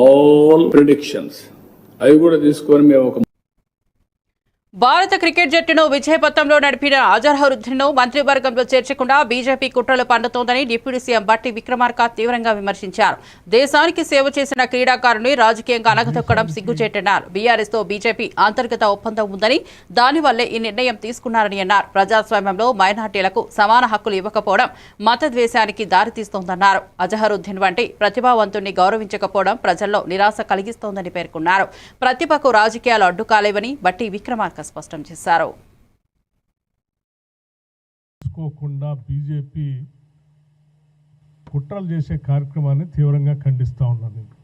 All predictions అవి కూడా తీసుకొని మేము ఒక భారత క్రికెట్ జట్టును విజయపథంలో నడిపిన అజర్హరుద్దీన్ను మంత్రివర్గంలో చేర్చకుండా బీజేపీ కుట్రలు పండుతోందని డిప్యూటీ సీఎం బట్టి విక్రమార్క తీవ్రంగా విమర్శించారు. దేశానికి సేవ చేసిన క్రీడాకారుని రాజకీయంగా అనగదొక్కడం సిగ్గుచేటన్నారు. బీఆర్ఎస్తో బీజేపీ అంతర్గత ఒప్పందం ఉందని దానివల్లే ఈ నిర్ణయం తీసుకున్నారని అన్నారు. ప్రజాస్వామ్యంలో మైనార్టీలకు సమాన హక్కులు ఇవ్వకపోవడం మతద్వేషానికి దారితీస్తోందన్నారు. అజహరుద్దీన్ వంటి ప్రతిభావంతుణ్ణి గౌరవించకపోవడం ప్రజల్లో నిరాశ కలిగిస్తోందని పేర్కొన్నారు. ప్రతిభకు రాజకీయాలు అడ్డుకాలేవని బట్టి విక్రమార్క స్పష్టం చేశారు. బీజేపీ కుట్రలు చేసే కార్యక్రమాన్ని తీవ్రంగా ఖండిస్తూ ఉన్నాను నేను.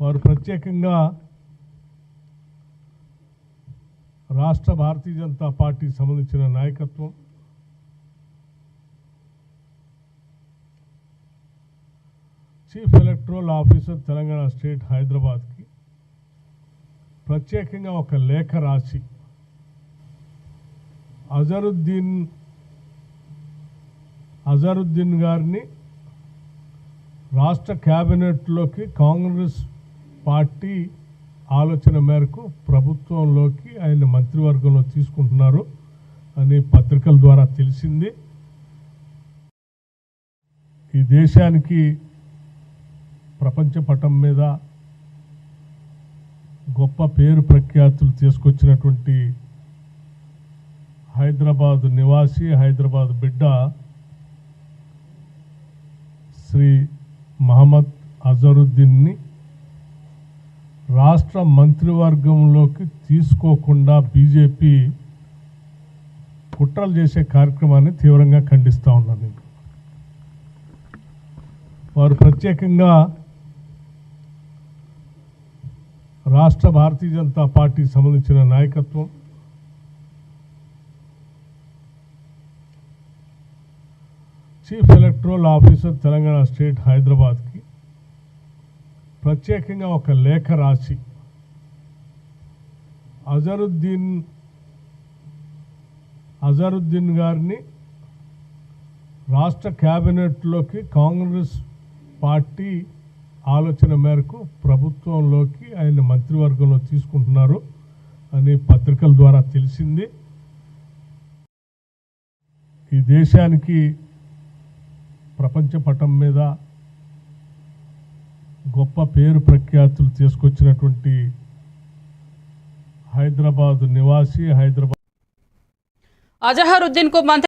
వారు ప్రత్యేకంగా రాష్ట్ర భారతీయ జనతా పార్టీకి సంబంధించిన నాయకత్వం chief electoral officer Telangana state హైదరాబాద్కి ప్రత్యేకంగా ఒక లేఖ రాసి అజరుద్దీన్ అజరుద్దీన్ గారిని రాష్ట్ర క్యాబినెట్లోకి కాంగ్రెస్ పార్టీ ఆలోచన మేరకు ప్రభుత్వంలోకి ఆయన మంత్రివర్గంలో తీసుకుంటున్నారు అని పత్రికల ద్వారా తెలిసింది. ఈ దేశానికి ప్రపంచ పటం మీద గొప్ప పేరు ప్రఖ్యాతులు తీసుకొచ్చినటువంటి హైదరాబాద్ నివాసి హైదరాబాద్ బిడ్డ శ్రీ మహమ్మద్ అజరుద్దీన్ని రాష్ట్ర మంత్రివర్గంలోకి తీసుకోకుండా బీజేపీ కుట్రలు చేసే కార్యక్రమాన్ని తీవ్రంగా ఖండిస్తూ ఉన్నాను నేను. వారు ప్రత్యేకంగా రాష్ట్ర భారతీయ జనతా పార్టీకి సంబంధించిన నాయకత్వం. Chief electoral officer Telangana state హైదరాబాద్కి. ప్రత్యేకంగా ఒక లేఖ రాసి అజరుద్దీన్ అజరుద్దీన్ గారిని రాష్ట్ర క్యాబినెట్లోకి కాంగ్రెస్ పార్టీ ఆలోచన మేరకు ప్రభుత్వంలోకి ఆయన మంత్రివర్గంలో తీసుకుంటున్నారు అని పత్రికల ద్వారా తెలిసింది. ఈ దేశానికి ప్రపంచ పటం మీద గొప్ప పేరు ప్రఖ్యాతులు తీసుకొచ్చినటువంటి హైదరాబాద్ నివాసి హైదరాబాద్ అజహరుద్దీన్కు మంత్రి